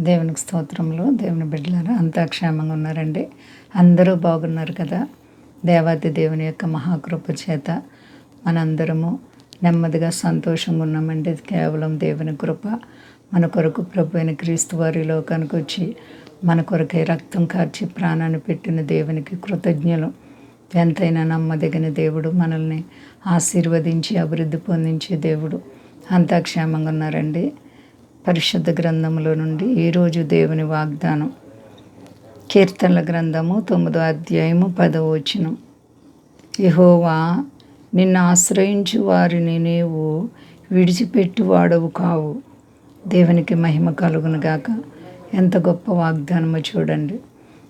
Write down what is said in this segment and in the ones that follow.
దేవునికి స్తోత్రంలో దేవుని బిడ్డలారా అంతా క్షేమంగా ఉన్నారండి. అందరూ బాగున్నారు కదా? దేవాది దేవుని యొక్క మహాకృప చేత మనందరము నెమ్మదిగా సంతోషంగా ఉన్నామండి. కేవలం దేవుని కృప. మన కొరకు ప్రభు అయిన క్రీస్తు వారి లోకానికి వచ్చి మన కొరకై రక్తం కార్చి ప్రాణాన్ని పెట్టిన దేవునికి కృతజ్ఞలు. ఎంతైనా నమ్మదగిన దేవుడు మనల్ని ఆశీర్వదించి అభివృద్ధి పొందించే దేవుడు. అంతా క్షేమంగా ఉన్నారండి. పరిశుద్ధ గ్రంథములో నుండి ఈరోజు దేవుని వాగ్దానం. కీర్తనల గ్రంథము తొమ్మిదో అధ్యాయము పదవ వచనం. యహోవా నిన్ను ఆశ్రయించు వారిని నీవు విడిచిపెట్టి వాడవు కావు. దేవునికి మహిమ కలుగును గాక. ఎంత గొప్ప వాగ్దానమో చూడండి.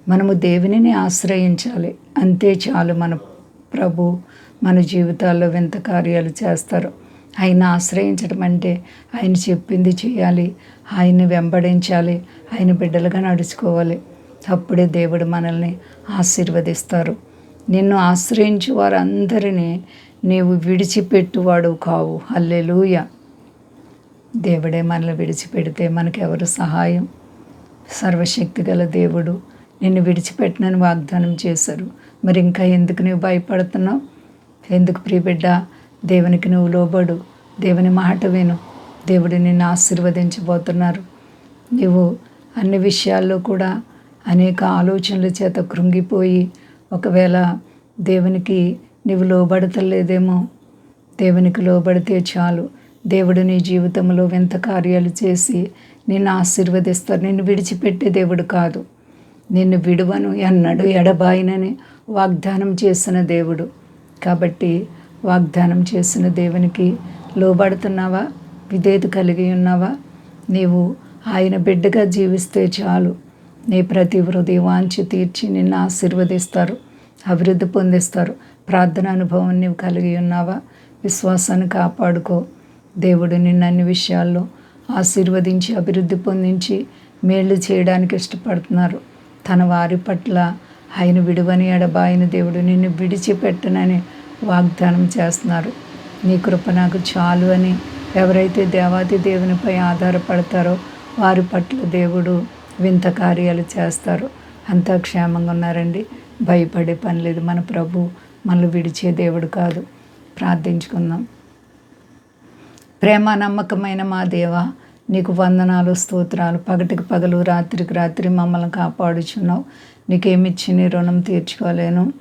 మనము దేవునిని ఆశ్రయించాలి. అంతే చాలు మన ప్రభు మన జీవితాల్లో వింత కార్యాలు చేస్తారు. ఆయన ఆశ్రయించడం అంటే ఆయన చెప్పింది చేయాలి ఆయన్ని వెంబడించాలి ఆయన బిడ్డలుగా నడుచుకోవాలి. అప్పుడే దేవుడు మనల్ని ఆశీర్వదిస్తారు. నిన్ను ఆశ్రయించు వారందరినీ నీవు విడిచిపెట్టువాడు కావు. హల్లెలూయ. దేవుడే మనల్ని విడిచిపెడితే మనకెవరు సహాయం? సర్వశక్తి గల దేవుడు నిన్ను విడిచిపెట్టనని వాగ్దానం చేశారు. మరి ఇంకా ఎందుకు నువ్వు భయపడుతున్నావు? ఎందుకు ప్రియబిడ్డ దేవునికి నువ్వు లోబడు. దేవుని మాట విను. దేవుడు నిన్ను ఆశీర్వదించబోతున్నారు. నీవు అన్ని విషయాల్లో కూడా అనేక ఆలోచనల చేత కృంగిపోయి ఒకవేళ దేవునికి నీవు లోబడతలేదేమో దేవునికి లోబడితే చాలు. దేవుడు నీ జీవితంలో వింత కార్యాలు చేసి నిన్ను ఆశీర్వదిస్తారు. నిన్ను విడిచిపెట్టే దేవుడు కాదు. నిన్ను విడువను ఎన్నడు ఎడబాయినని వాగ్దానం చేసిన దేవుడు. కాబట్టి వాగ్దానం చేసిన దేవునికి లోబడుతున్నావా? విధేయత కలిగి ఉన్నావా? నీవు ఆయన బిడ్డగా జీవిస్తే చాలు. నీ ప్రతి హృదయ వాంఛ తీర్చి నిన్ను ఆశీర్వదిస్తారు. అభివృద్ధి పొందిస్తారు. ప్రార్థన అనుభవం నీవు కలిగి ఉన్నావా? విశ్వాసాన్ని కాపాడుకో. దేవుడు నిన్ను అన్ని విషయాల్లో ఆశీర్వదించి అభివృద్ధి పొందించి మేళ్ళు చేయడానికి ఇష్టపడుతున్నారు. తన వారి పట్ల ఆయన విడువని ఎడబాయిన దేవుడు నిన్ను విడిచిపెట్టనని వాగ్దానం చేస్తున్నారు. నీ కృప నాకు చాలు అని ఎవరైతే దేవాది దేవునిపై ఆధారపడతారో వారి పట్ల దేవుడు వింత కార్యాలు చేస్తారు. అంతా క్షేమంగా ఉన్నారండి. భయపడే పని లేదు. మన ప్రభు మనల్ని విడిచే దేవుడు కాదు. ప్రార్థించుకుందాం. ప్రేమ నమ్మకమైన మా దేవ నీకు వందనాలు స్తోత్రాలు పగటికి పగలు రాత్రికి రాత్రి మమ్మల్ని కాపాడుచున్నావు. నీకేమిచ్చి నీ రుణం తీర్చుకోలేను.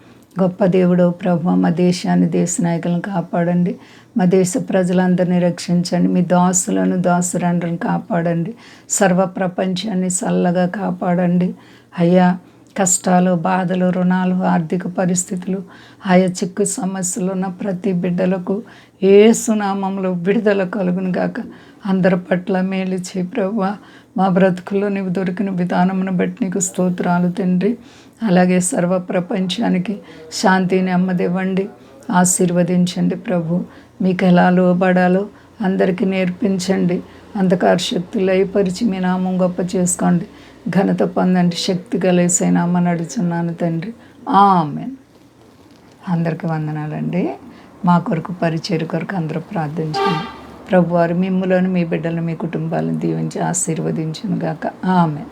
గొప్ప దేవుడు ప్రభు మా దేశాన్ని దేశ నాయకులను కాపాడండి. మా దేశ ప్రజలందరినీ రక్షించండి. మీ దాసులను దాసురండ్రులను కాపాడండి. సర్వ ప్రపంచాన్ని చల్లగా కాపాడండి. అయ్యా కష్టాలు బాధలు రుణాలు ఆర్థిక పరిస్థితులు ఆయా చిక్కు సమస్యలు ఉన్న ప్రతి బిడ్డలకు ఏ సునామంలో విడుదల కలుగును గాక. అందరి పట్ల మేలు చేయి ప్రభు మా బ్రతుకుల్లో నీవు దొరికిన విధానమును బట్టి నీకు స్తోత్రాలు తండ్రి. అలాగే సర్వ ప్రపంచానికి శాంతి నెమ్మదివ్వండి ఆశీర్వదించండి ప్రభు. మీకు ఎలా లోబడాలో అందరికీ నేర్పించండి. అంధకార శక్తులు అయిపరిచి మీ నామం గొప్ప చేసుకోండి. ఘనత పొందండి శక్తి కలిసైనామా నడుచున్నాను తండ్రి. ఆమె అందరికి వందనాలండి. మా కొరకు పరిచయ కొరకు అందరూ ప్రార్థించండి. ప్రభువారు వారు మీ బిడ్డలను మీ కుటుంబాలను దీవించి ఆశీర్వదించును గాక ఆమె